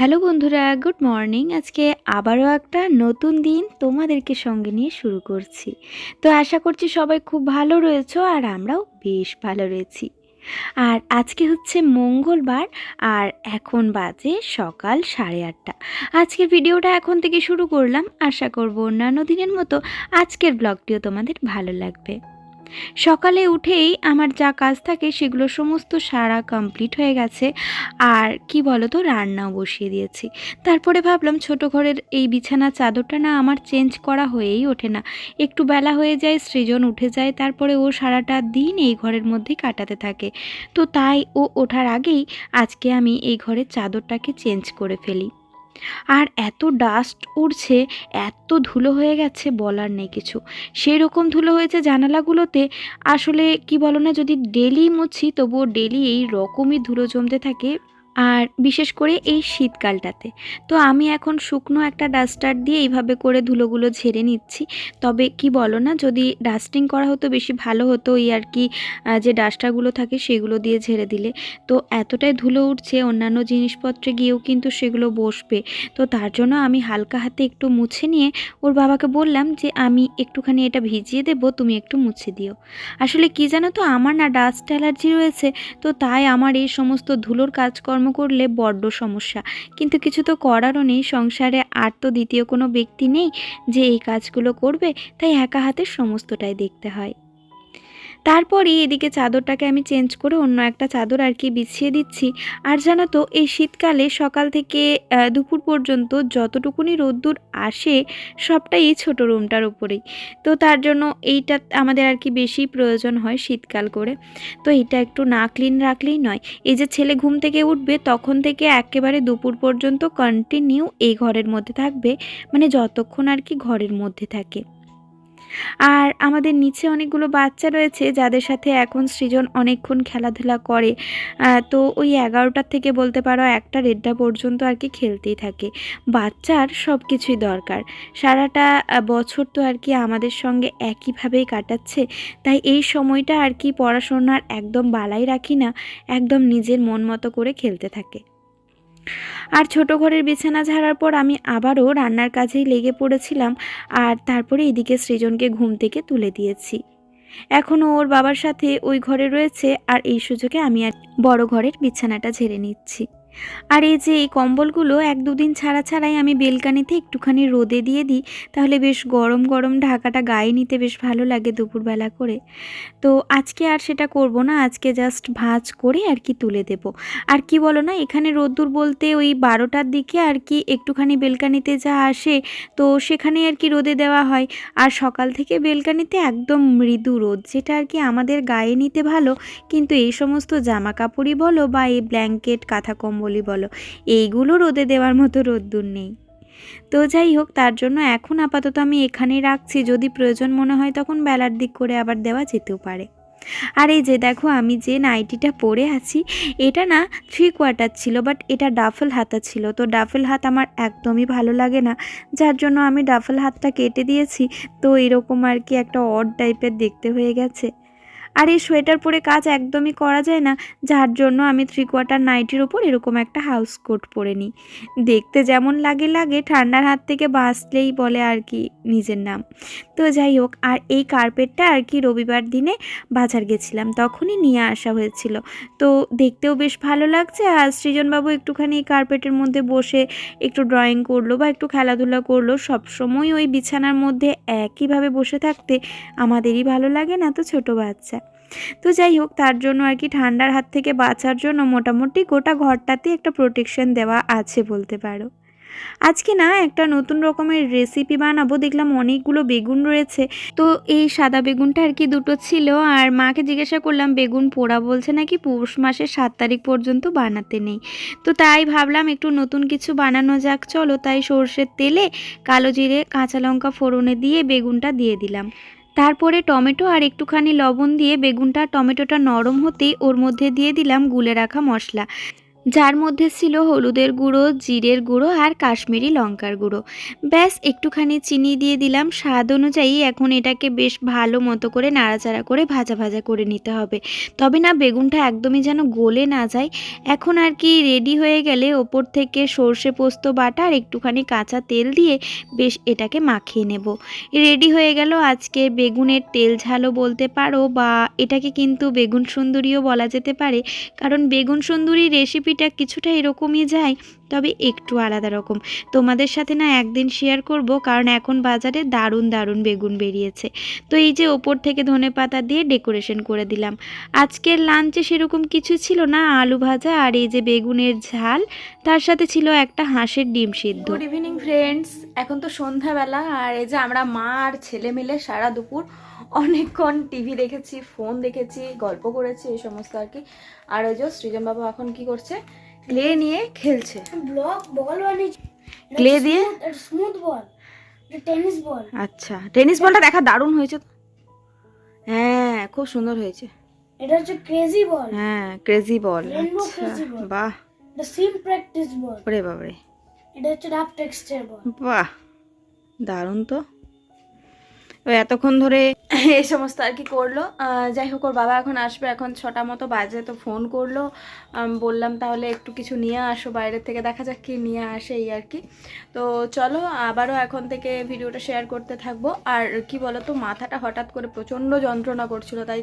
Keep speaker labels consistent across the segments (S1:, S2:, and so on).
S1: Hello বন্ধুরা, good morning. আজকে আবারও একটা নতুন দিন তোমাদেরকে সঙ্গে নিয়ে শুরু করছি। তো আশা করছি সবাই খুব ভালো রয়েছো আর আমরাও বেশ ভালো রয়েছি। আর আজকে হচ্ছে মঙ্গলবার আর এখন বাজে সকাল সাড়ে আটটা। আজকের ভিডিওটা এখন থেকে শুরু করলাম। আশা করব অন্যান্য দিনের মতো আজকের ব্লগটিও তোমাদের ভালো লাগবে। সকালে উঠেই আমার যা কাজ থাকে সেগুলো সমস্ত সারা কমপ্লিট হয়ে গেছে। আর কি বলো তো রান্নাও বসিয়ে দিয়েছি। তারপরে ভাবলাম ছোট ঘরের এই বিছানা চাদরটা না আমার চেঞ্জ করা হয়েই ওঠে না। একটু বেলা হয়ে যায়, সৃজন উঠে যায়, তারপরে ও সারাটা দিন এই ঘরের মধ্যেই কাটাতে থাকে। তো তাই ও ওঠার আগেই আজকে আমি এই ঘরের চাদরটাকে চেঞ্জ করে ফেলি। আর এত ডাস্ট উড়ছে, এত ধুলো হয়ে গেছে বলার নেই কিছু। সেই রকম ধুলো হয়েছে জানালাগুলোতে। আসলে কি বলো না যদি ডেলি মুছি, তবুও ডেলি এই রকমই ধুলো জমতে থাকে। আর বিশেষ করে এই শীতকালটাতে। তো আমি এখন শুকনো একটা ডাস্টার দিয়ে এইভাবে করে ধুলোগুলো ঝেড়ে নিচ্ছি। তবে কি বলো না, যদি ডাস্টিং করা হতো বেশি ভালো হতো এই আর কি যে ডাস্টারগুলো থাকে সেগুলো দিয়ে ঝেড়ে দিলে। তো এতটাই ধুলো উঠছে, অন্যান্য জিনিসপত্রে গিয়েও কিন্তু সেগুলো বসবে। তো তার জন্য আমি হালকা হাতে একটু মুছে নিয়ে ওর বাবাকে বললাম যে, আমি একটুখানি এটা ভিজিয়ে দেবো, তুমি একটু মুছে দিও। আসলে কি জানো তো, আমার না ডাস্ট অ্যালার্জি রয়েছে, তো তাই আমার এই সমস্ত ধুলোর কাজকর্ম করলে বড্ড সমস্যা। কিন্তু কিছু তো করারও নেই, সংসারে আর তো দ্বিতীয় কোনো ব্যক্তি নেই যে এই কাজগুলো করবে, তাই একা হাতে সমস্তটাই দেখতে হয়। তারপরই এদিকে চাদরটাকে আমি চেঞ্জ করে অন্য একটা চাদর আর কি বিছিয়ে দিচ্ছি। আর জানো তো, এই শীতকালে সকাল থেকে দুপুর পর্যন্ত যতটুকুনি রোদ্দুর আসে সবটাই এই ছোটো রুমটার উপরেই। তো তার জন্য এইটা আমাদের আর কি বেশি প্রয়োজন হয় শীতকাল করে। তো এটা একটু না ক্লিন রাখলেই নয়। এই যে ছেলে ঘুম থেকে উঠবে, তখন থেকে একেবারে দুপুর পর্যন্ত কন্টিনিউ এই ঘরের মধ্যে থাকবে। মানে যতক্ষণ আর কি ঘরের মধ্যে থাকে। আর আমাদের নিচে অনেকগুলো বাচ্চা রয়েছে যাদের সাথে এখন সৃজন অনেকক্ষণ খেলাধুলা করে। তো ওই এগারোটার থেকে বলতে পারো একটা দেড়টা পর্যন্ত আর কি খেলতেই থাকে। বাচ্চার সব কিছুই দরকার। সারাটা বছর তো আর কি আমাদের সঙ্গে একইভাবেই কাটাচ্ছে। তাই এই সময়টা আর কি পড়াশোনার একদম বালাই রাখি না, একদম নিজের মন মতো করে খেলতে থাকে। আর ছোট ঘরের বিছানা ঝাড়ার পর আমি আবারও রান্নার কাজেই লেগে পড়েছিলাম আর তারপরে এদিকে সৃজনকে ঘুম থেকে তুলে দিয়েছি। এখনও ওর বাবার সাথে ওই ঘরে রয়েছে আর এই সুযোগে আমি আর বড় ঘরের বিছানাটা ঝেড়ে নিচ্ছি। আর এই যে এই কম্বলগুলো এক দুদিন ছাড়া ছাড়াই আমি বেলকানিতে একটুখানি রোদে দিয়ে দিই, তাহলে বেশ গরম গরম ঢাকাটা গায়ে নিতে বেশ ভালো লাগে দুপুরবেলা করে। তো আজকে আর সেটা করব না, আজকে জাস্ট ভাঁজ করে আর কি তুলে দেব। আর কি বলো না, এখানে রোদ্দুর বলতে ওই বারোটার দিকে আর কি একটুখানি বেলকানিতে যা আসে, তো সেখানে আর কি রোদে দেওয়া হয়। আর সকাল থেকে বেলকানিতে একদম মৃদু রোদ, যেটা আর কি আমাদের গায়ে নিতে ভালো, কিন্তু এই সমস্ত জামা কাপড়ই বলো বা এই ব্ল্যাঙ্কেট, কাঁথা কম্বলই বলো, এইগুলো রোদে দেওয়ার মতো রোদ্দুর নেই। তো যাই হোক, তার জন্য এখন আপাতত আমি এখানেই রাখছি। যদি প্রয়োজন মনে হয় তখন বেলার দিক করে আবার দেওয়া যেতেও পারে। আর এই যে দেখো, আমি যে নাইটিটা পরে আছি, এটা না থ্রি কোয়ার্টার ছিল বাট এটা ডাফল হাতা ছিল। তো ডাফল হাত আমার একদমই ভালো লাগে না। যার জন্য আমি ডাফল হাতটা কেটে দিয়েছি। তো এরকম আর কি একটা অড টাইপের দেখতে হয়ে গেছে। আর এই সোয়েটার পরে কাজ একদমই করা যায় না, যার জন্য আমি থ্রি কোয়ার্টার নাইটির ওপর এরকম একটা হাউস কোট পরে নিই। দেখতে যেমন লাগে লাগে, ঠান্ডার হাত থেকে বাঁচলেই বলে আর কি নিজের নাম। তো যাই হোক, আর এই কার্পেটটা আর কি রবিবার দিনে বাজার গেছিলাম, তখনই নিয়ে আসা হয়েছিল। তো দেখতেও বেশ ভালো লাগছে, আর সৃজনবাবু একটুখানি এই কার্পেটের মধ্যে বসে একটু ড্রয়িং করল বা একটু খেলাধুলা করল, সবসময় ওই বিছানার মধ্যে একইভাবে বসে থাকতে আমাদেরই ভালো লাগে না তো ছোট বাচ্চা। তো যাই হোক, তার জন্য আর কি ঠান্ডার হাত থেকে বাঁচার জন্য মোটামুটি গোটা ঘরটাতে একটা প্রোটেকশন দেওয়া আছে বলতে পারো। আজকে না একটা নতুন রকমের রেসিপি বানাবো, দেখলাম অনেকগুলো বেগুন রয়েছে। তো এই সাদা বেগুনটা আর কি দুটো ছিল আর মাকে জিজ্ঞাসা করলাম, বেগুন পোড়া বলছে নাকি? পৌষ মাসের সাত তারিখ পর্যন্ত বানাতে নেই। তো তাই ভাবলাম একটু নতুন কিছু বানানো যাক। চলো তাই সর্ষের তেলে কালো জিরে, কাঁচা লঙ্কা ফোড়নে দিয়ে বেগুনটা দিয়ে দিলাম। তারপরে টমেটো আর একটুখানি লবণ দিয়ে বেগুনটা টমেটোটা নরম হতেই ওর মধ্যে দিয়ে দিলাম গুলে রাখা মশলা। যার মধ্যে ছিল হলুদের গুঁড়ো, জিরের গুঁড়ো আর কাশ্মীরি লঙ্কার গুঁড়ো। ব্যাস, একটুখানি চিনি দিয়ে দিলাম। স্বাদ অনুযায়ী এখন এটাকে বেশ ভালো মতো করে নাড়াচাড়া করে ভাজা ভাজা করে নিতে হবে। তবে না, বেগুনটা একদমই যেন গলে না যায়। এখন আর কি রেডি হয়ে গেলে ওপর থেকে সর্ষে পোস্ত বাটা আর একটুখানি কাঁচা তেল দিয়ে বেশ এটাকে মাখিয়ে নেব। রেডি হয়ে গেল আজকে বেগুনের তেল ঝালও বলতে পারো বা এটাকে কিন্তু বেগুন সুন্দরীও বলা যেতে পারে। কারণ বেগুন সুন্দরী রেসিপিটা কিছুটা এরকমই যায়, তবে একটু আলাদা রকম। তোমাদের সাথে না একদিন শেয়ার করব, কারণ এখন বাজারে দারুণ দারুণ বেগুন বেরিয়েছে। তো এই যে ওপর থেকে ধনে পাতা দিয়ে ডেকোরেশন করে দিলাম। আজকের লাঞ্চে সেরকম কিছু ছিল না, আলু ভাজা আর এই যে বেগুনের ঝাল, তার সাথে ছিল একটা হাঁসের ডিম সিদ্ধ।
S2: গুড ইভিনিং ফ্রেন্ডস এখন তো সন্ধ্যাবেলা, আর এই যে আমরা মা আর ছেলে মিলে সারা দুপুর অনেকক্ষণ টিভি দেখেছি ফোন দেখেছি গল্প করেছি এই সমস্ত আর কি। আর ওই যে সৃজন বাবু এখন কি করছে? ক্লে নিয়ে খেলছে।
S3: ব্লক বল বানিয়েছি
S2: ক্লে দিয়ে?
S3: Smooth ball. Tennis ball.
S2: আচ্ছা টেনিস বলটা দেখা দারুণ হয়েছে হ্যাঁ খুব সুন্দর হয়েছে।
S3: এটা হচ্ছে ক্রেজি বল
S2: হ্যাঁ ক্রেজি বল আচ্ছা
S3: ball.
S2: বাহ।
S3: এটা সিম প্র্যাকটিস বল
S2: ওরে বাবারে।
S3: এটা হচ্ছে রাফ টেক্সচার বল
S2: বাহ দারুণ তো। ও এতক্ষণ ধরে এই সমস্ত আর কি করল। যাই হোক, ওর বাবা এখন আসবে। এখন ছটা মতো বাজে, তো ফোন করল। বললাম, তাহলে একটু কিছু নিয়ে আসো বাইরের থেকে। দেখা যাক কি নিয়ে আসে এই আর কি। তো চলো, আবারও এখন থেকে ভিডিওটা শেয়ার করতে থাকব। আর কি বলো তো মাথাটা হঠাৎ করে প্রচণ্ড যন্ত্রণা করছিল, তাই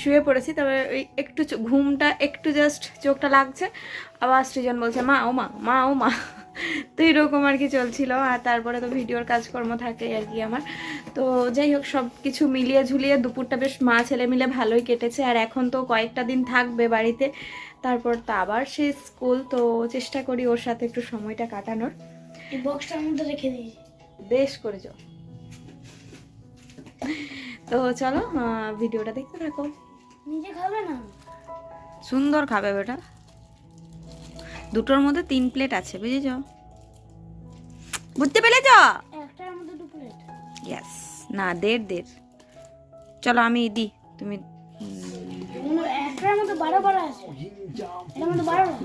S2: শুয়ে পড়েছি। তবে ওই একটু ঘুমটা একটু জাস্ট চোখটা লাগছে। আবার সৃজন বলছে, মা, ও মা মা, ও মা। তো এরকম আর কি চলছিল। আর তারপরে তো ভিডিওর কাজকর্ম থাকেই আর কি আমার। তো যাই হোক সব কিছু মিলিয়ে ঝুলিয়ে দুপুরটা বেশ মা ছেলে মিলে ভালোই কেটেছে। আর এখন তো কয়েকটা দিন থাকবে বাড়িতে। তারপর তো আবার সে স্কুল তো চেষ্টা করি ওর সাথে একটু সময়টা কাটানোর।
S3: এই বক্সটার মধ্যে রেখে দিয়েছি
S2: বেশ করে যাও। তো চলো ভিডিওটা দেখতে থাকো।
S3: নিজে খাবে না?
S2: সুন্দর খাবে বেটা। দুটোর মধ্যে তিন প্লেট আছে বুঝেছ? বুঝতে পেরেছ?
S3: একটার মধ্যে দু প্লেট।
S2: ইয়েস না দেড় দেড়। চলো আমি দিই তুমি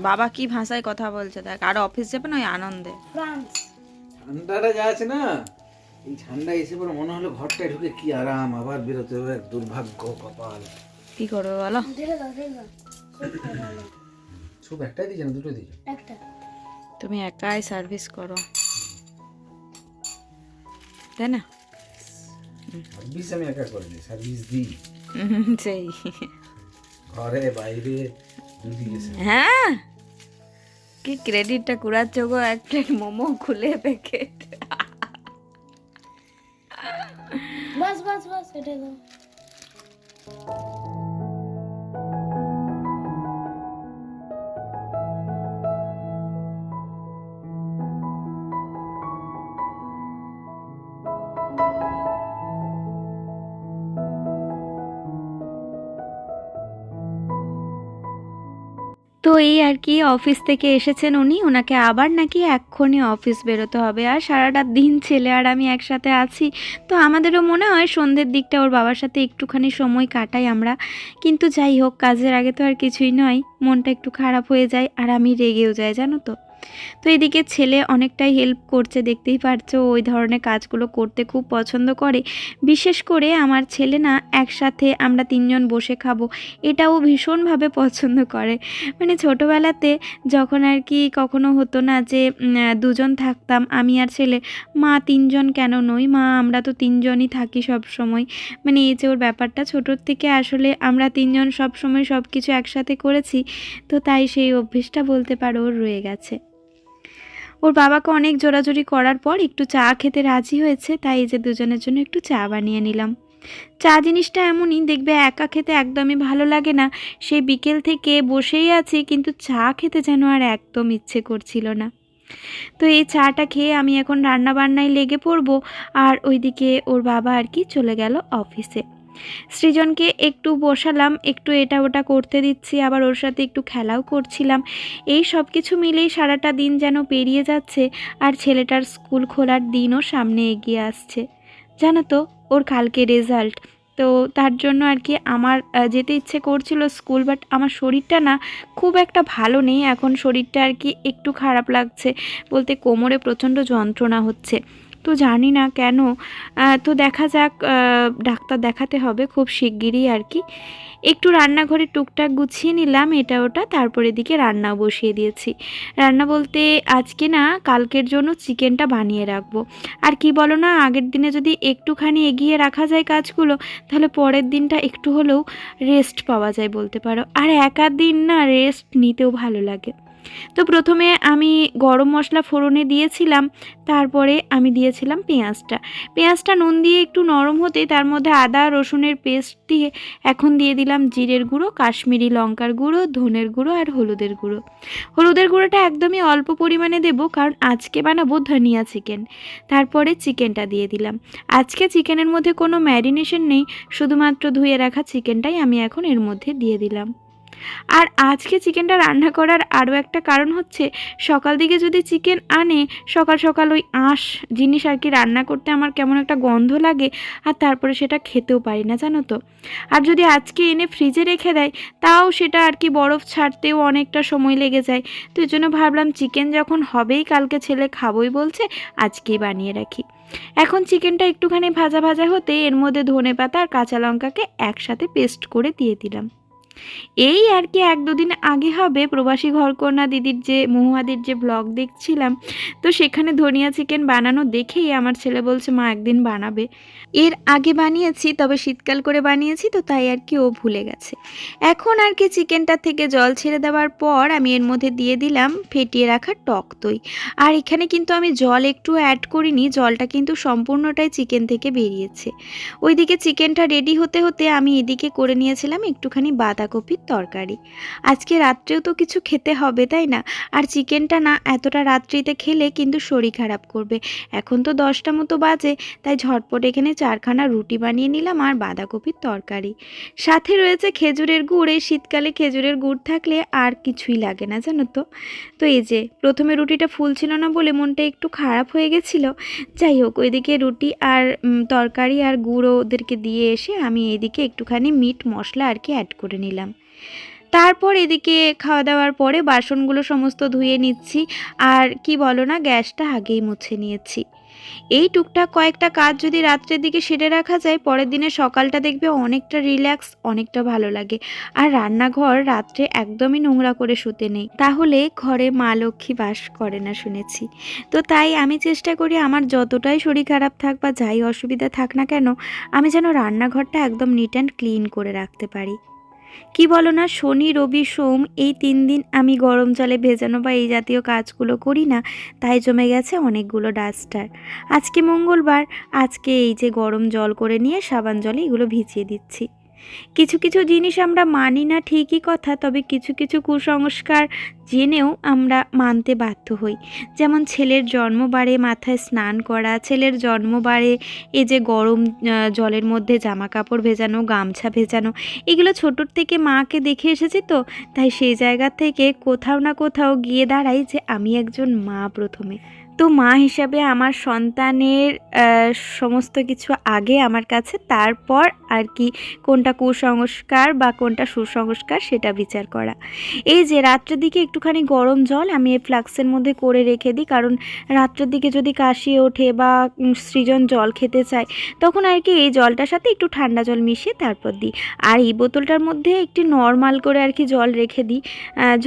S2: বাবা কি ভাষায় কথা বলছে দেখ আর অফিস যাবে না ওই আনন্দে?
S4: ঠান্ডাটা যা আছে না এই ঠান্ডা এসে পরে মনে হলো ঘরটায় ঢুকে কি আরাম আবার বেরোতে হবে এক দুর্ভাগ্য কপাল।
S2: কি করবে বলো?
S3: সব
S4: একটাই দিয়েছে না দুটো দিয়েছে?
S3: একটা।
S2: তুমি একাই সার্ভিস করো। তাই না?
S4: সার্ভিস আমি একা করে দিই সার্ভিস দিই।
S2: সেই।
S4: ঘরে বাইরে
S2: হ্যাঁ? কি ক্রেডিটটা কুড়াচ্ছ গো? এক প্লেট মোমো খুলে প্যাকেট
S3: বাস বাস বাস এটা দাও।
S1: তো এই আর কি, অফিস থেকে এসেছেন উনি ওনাকে আবার নাকি এক্ষুনি অফিস বেরোতে হবে। আর সারাটা দিন ছেলে আর আমি একসাথে আছি, তো আমাদেরও মনে হয় সন্ধ্যের দিকটা ওর বাবার সাথে একটুখানি সময় কাটাই আমরা। কিন্তু যাই হোক, কাজের আগে তো আর কিছুই নয়, মনটা একটু খারাপ হয়ে যায় আর আমি রেগেও যাই, জানো তো। তো এদিকে ছেলে অনেকটাই হেল্প করছে, দেখতেই পারছ ওই ধরনের কাজগুলো করতে খুব পছন্দ করে। বিশেষ করে আমার ছেলে না একসাথে আমরা তিনজন বসে খাব, এটাও ভীষণভাবে পছন্দ করে। মানে ছোটোবেলাতে যখন আর কি কখনো হতো না যে দুজন থাকতাম, আমি আর ছেলে, মা তিনজন কেন নই? মা, আমরা তো তিনজনই থাকি সব সময় মানে এই যে ওর ব্যাপারটা, ছোটোর থেকে আসলে আমরা তিনজন সব সময় সব কিছু একসাথে করেছি, তো তাই সেই অভ্যেসটা বলতে পারো ওর রয়ে গেছে। ওর বাবাকে অনেক জোরাজোরি করার পর একটু চা খেতে রাজি হয়েছে, তাই এই যে দুজনের জন্য একটু চা বানিয়ে নিলাম। চা জিনিসটা এমনই, দেখবে একা খেতে একদমই ভালো লাগে না। সেই বিকেল থেকে বসেই আছি, কিন্তু চা খেতে যেন আর একদম ইচ্ছে করছিল না। তো এই চাটা খেয়ে আমি এখন রান্না বান্নায় লেগে পড়ব, আর ওইদিকে ওর বাবা আর কি চলে গেল অফিসে। সৃজনকে একটু বসালাম, একটু এটা ওটা করতে দিচ্ছি, আবার ওর সাথে একটু খেলাও করছিলাম। এই সব কিছু মিলেই সারাটা দিন যেন পেরিয়ে যাচ্ছে আর ছেলেটার স্কুল খোলার দিনও সামনে এগিয়ে আসছে। জানো তো, ওর কালকে রেজাল্ট তো তার জন্য আর কি আমার যেতে ইচ্ছে করছিল স্কুল বাট আমার শরীরটা না খুব একটা ভালো নেই। এখন শরীরটা আর কি একটু খারাপ লাগছে। বলতে কোমরে প্রচণ্ড যন্ত্রণা হচ্ছে। তো জানি না কেন। তো দেখা যাক ডাক্তার দেখাতে হবে খুব শিগগিরই আর কি। একটু রান্নাঘরে টুকটাক গুছিয়ে নিলাম, এটা ওটা, তারপরে দিকে রান্না বসিয়ে দিয়েছি। রান্না বলতে আজকে না, কালকের জন্য চিকেনটা বানিয়ে রাখব। আর কি বলো না, আগের দিনে যদি একটুখানি এগিয়ে রাখা যায় কাজগুলো, তাহলে পরের দিনটা একটু হলেও রেস্ট পাওয়া যায় বলতে পারো। আর একা দিন না রেস্ট নিতেও ভালো লাগে। তো প্রথমে আমি গরম মশলা ফোড়নে দিয়েছিলাম, তারপরে আমি দিয়েছিলাম পেঁয়াজটা। পেঁয়াজটা নুন দিয়ে একটু নরম হতেই তার মধ্যে আদা, রসুনের পেস্ট দিয়ে এখন দিয়ে দিলাম জিরের গুঁড়ো, কাশ্মীরি লঙ্কার গুঁড়ো, ধনের গুঁড়ো আর হলুদের গুঁড়ো। হলুদের গুঁড়োটা একদমই অল্প পরিমাণে দেবো, কারণ আজকে বানাবো ধনিয়া চিকেন। তারপরে চিকেনটা দিয়ে দিলাম। আজকে চিকেনের মধ্যে কোনো ম্যারিনেশন নেই, শুধুমাত্র ধুয়ে রাখা চিকেনটাই আমি এখন এর মধ্যে দিয়ে দিলাম। আর আজকে চিকেনটা রান্না করার আরও একটা কারণ হচ্ছে, সকাল দিকে যদি চিকেন আনে, সকাল সকাল ওই আঁশ জিনিস আর কি রান্না করতে আমার কেমন একটা গন্ধ লাগে আর তারপরে সেটা খেতেও পারি না, জানো তো। আর যদি আজকে এনে ফ্রিজে রেখে দেয়, তাও সেটা আর কি বরফ ছাড়তেও অনেকটা সময় লেগে যায়। তো এই জন্য ভাবলাম চিকেন যখন হবেই, কালকে ছেলে খাবোই বলছে, আজকেই বানিয়ে রাখি। এখন চিকেনটা একটুখানি ভাজা ভাজা হতে এর মধ্যে ধনে পাতা আর কাঁচা লঙ্কাকে একসাথে পেস্ট করে দিয়ে দিলাম। এই আর কি এক দুদিন আগে হবে প্রবাসী ঘরকন্যা দিদির যে, মহুয়াদির যে ব্লগ দেখছিলাম, তো সেখানে ধনিয়া চিকেন বানানো দেখেই আমার ছেলে বলছে, মা, একদিন বানাবে। এর আগে বানিয়েছি, তবে শীতকাল করে বানিয়েছি, তো তাই আর কি ও ভুলে গেছে। এখন আর কি চিকেনটা থেকে জল ছেড়ে দেওয়ার পর আমি এর মধ্যে দিয়ে দিলাম ফেটিয়ে রাখা টক দই। আর এখানে কিন্তু আমি জল একটু অ্যাড করিনি, জলটা কিন্তু সম্পূর্ণটাই চিকেন থেকে বেরিয়েছে। ওইদিকে চিকেনটা রেডি হতে হতে আমি এদিকে করে নিয়েছিলাম একটুখানি বাঁধাকপির তরকারি। আজকে রাত্রেও তো কিছু খেতে হবে, তাই না? আর চিকেনটা না, এতটা রাত্রিতে খেলে কিন্তু শরীর খারাপ করবে। এখন তো দশটা মতো বাজে, তাই ঝটপট এখানে চারখানা রুটি বানিয়ে নিলাম আর বাঁধাকপির তরকারি। সাথে রয়েছে খেজুরের গুড়। এই শীতকালে খেজুরের গুড় থাকলে আর কিছুই লাগে না, জানো তো। তো এই যে, প্রথমে রুটিটা ফুল ছিল না বলে মনটা একটু খারাপ হয়ে গেছিল। যাই হোক, ওইদিকে রুটি আর তরকারি আর গুঁড়ো ওদেরকে দিয়ে এসে আমি এদিকে একটুখানি মিট মশলা আর কি অ্যাড করে নিলাম। তারপর এদিকে খাওয়া দাওয়ার পরে বাসনগুলো সমস্ত ধুয়ে নিচ্ছি। আর কি বলো না, গ্যাসটা আগেই মুছে নিয়েছি। এই টুকটাক কয়েকটা কাজ যদি রাত্রের দিকে সেরে রাখা যায়, পরের দিনে সকালটা দেখবে অনেকটা রিল্যাক্স, অনেকটা ভালো লাগে। আর রান্নাঘর রাত্রে একদমই নোংরা করে শুতে নেই। তাহলে ঘরে মা লক্ষ্মী বাস করে না শুনেছি। তো তাই আমি চেষ্টা করি আমার যতটাই শরীর খারাপ থাক বা যাই অসুবিধা থাক না কেন, আমি যেন রান্নাঘরটা একদম নিট অ্যান্ড ক্লিন করে রাখতে পারি। কি বলো না, শনি, রবি, সোম, এই তিন দিন আমি গরম জলে ভেজানো বা এই জাতীয় কাজগুলো করি না, তাই জমে গেছে অনেকগুলো ডাস্টার। আজকে মঙ্গলবার, আজকে এই যে গরম জল করে নিয়ে সাবান জলে এগুলো ভিজিয়ে দিচ্ছি। কিছু কিছু জিনিস আমরা মানি না ঠিকই কথা, তবে কিছু কিছু কুসংস্কার জেনেও আমরা মানতে বাধ্য হই। যেমন ছেলের জন্মবারে মাথায় স্নান করা, ছেলের জন্মবারে এই যে গরম জলের মধ্যে জামা কাপড় ভেজানো, গামছা ভেজানো, এগুলো ছোটোর থেকে মাকে দেখে এসেছি তো, তাই সেই জায়গা থেকে কোথাও না কোথাও গিয়ে দাঁড়াই যে আমি একজন মা প্রথমে। তো মা হিসাবে আমার সন্তানের সমস্ত কিছু আগে আমার কাছে, তারপর আর কি কোনটা কুসংস্কার বা কোনটা সুসংস্কার সেটা বিচার করা। এই যে রাত্রের দিকে একটুখানি গরম জল আমি এই ফ্লাক্সের মধ্যে করে রেখে দিই, কারণ রাত্রের দিকে যদি কাশি ওঠে বা সৃজন জল খেতে চায়, তখন আর কি এই জলটার সাথে একটু ঠান্ডা জল মিশিয়ে তারপর দিই। আর এই বোতলটার মধ্যে একটি নর্মাল করে আর কি জল রেখে দিই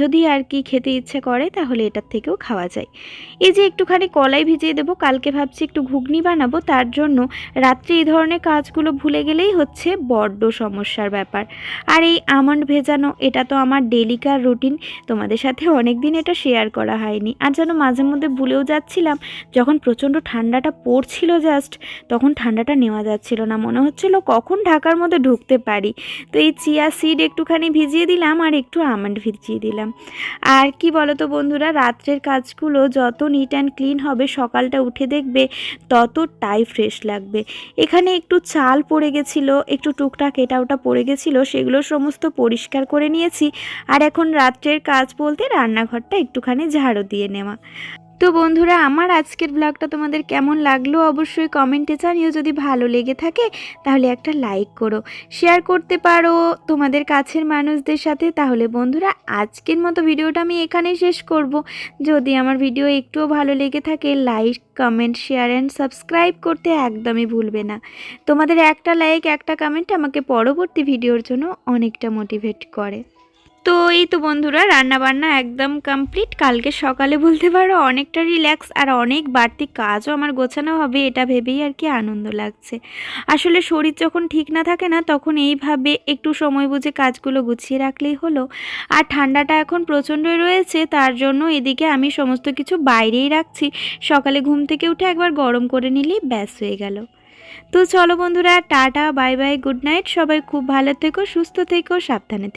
S1: যদি আর কি খেতে ইচ্ছে করে তাহলে এটার থেকেও খাওয়া যায়। এই যে একটুখানি কলাই ভিজিয়ে দেবো, কালকে ভাবছি একটু ঘুগনি বানাবো, তার জন্য রাত্রে এই ধরনের কাজগুলো ভুলে গেলেই হচ্ছে বড্ড সমস্যার ব্যাপার। আর এই আমন্ড ভেজানো, এটা তো আমার ডেলিকার রুটিন তোমাদের সাথে অনেক দিন এটা শেয়ার করা হয়নি। আর যেন মাঝে মধ্যে ভুলেও যাচ্ছিলাম, যখন প্রচণ্ড ঠান্ডাটা পড়ছিল জাস্ট তখন ঠান্ডাটা নেওয়া যাচ্ছিল না, মনে হচ্ছিল কখন ঢাকার মধ্যে ঢুকতে পারি। তো এই চিয়া সিড একটুখানি ভিজিয়ে দিলাম আর একটু আমন্ড ভিজিয়ে দিলাম। আর কি বলো তো বন্ধুরা, রাত্রের কাজগুলো যত নিট অ্যান্ড হবে, সকালটা উঠে দেখবে ততটাই ফ্রেশ লাগবে। এখানে একটু চাল পড়ে গেছিল, একটু টুকটাক এটা ওটা পড়ে গেছিল, সেগুলো সমস্ত পরিষ্কার করে নিয়েছি। আর এখন রাত্রের কাজ বলতে রান্নাঘরটা একটুখানি ঝাড়ু দিয়ে নেওয়া। তো বন্ধুরা, আমার আজকের ব্লগটা তোমাদের কেমন লাগল অবশ্যই কমেন্টে জানিও। যদি ভালো লেগে থাকে, তাহলে একটা লাইক করো। শেয়ার করতে পারো তোমাদের কাছের মানুষদের সাথে। তাহলে বন্ধুরা, আজকের মতো ভিডিওটা আমি এখানেই শেষ করব। যদি আমার ভিডিও একটুও ভালো লেগে থাকে like comment share and subscribe করতে একদমই ভুলবে না। তোমাদের একটা লাইক একটা কমেন্ট আমাকে পরবর্তী ভিডিওর জন্য অনেকটা মোটিভেট করে। তো এই তো বন্ধুরা রান্না বান্না একদম কমপ্লিট কালকে সকালে বলতে পারো অনেকটা রিল্যাক্স আর অনেক বাড়তি কাজও আমার গোছানো হবে, এটা ভেবেই আর কি আনন্দ লাগছে। আসলে শরীর যখন ঠিক না থাকে না, তখন এইভাবে একটু সময় বুঝে কাজগুলো গুছিয়ে রাখলেই হলো। আর ঠান্ডাটা এখন প্রচণ্ডই রয়েছে, তার জন্য এদিকে আমি সমস্ত কিছু বাইরেই রাখছি। সকালে ঘুম থেকে উঠে একবার গরম করে নিলেই ব্যাস হয়ে গেল। তো চলো বন্ধুরা, tata, bye bye, good night. সবাই খুব ভালো থেকো, সুস্থ থেকো, সাবধানে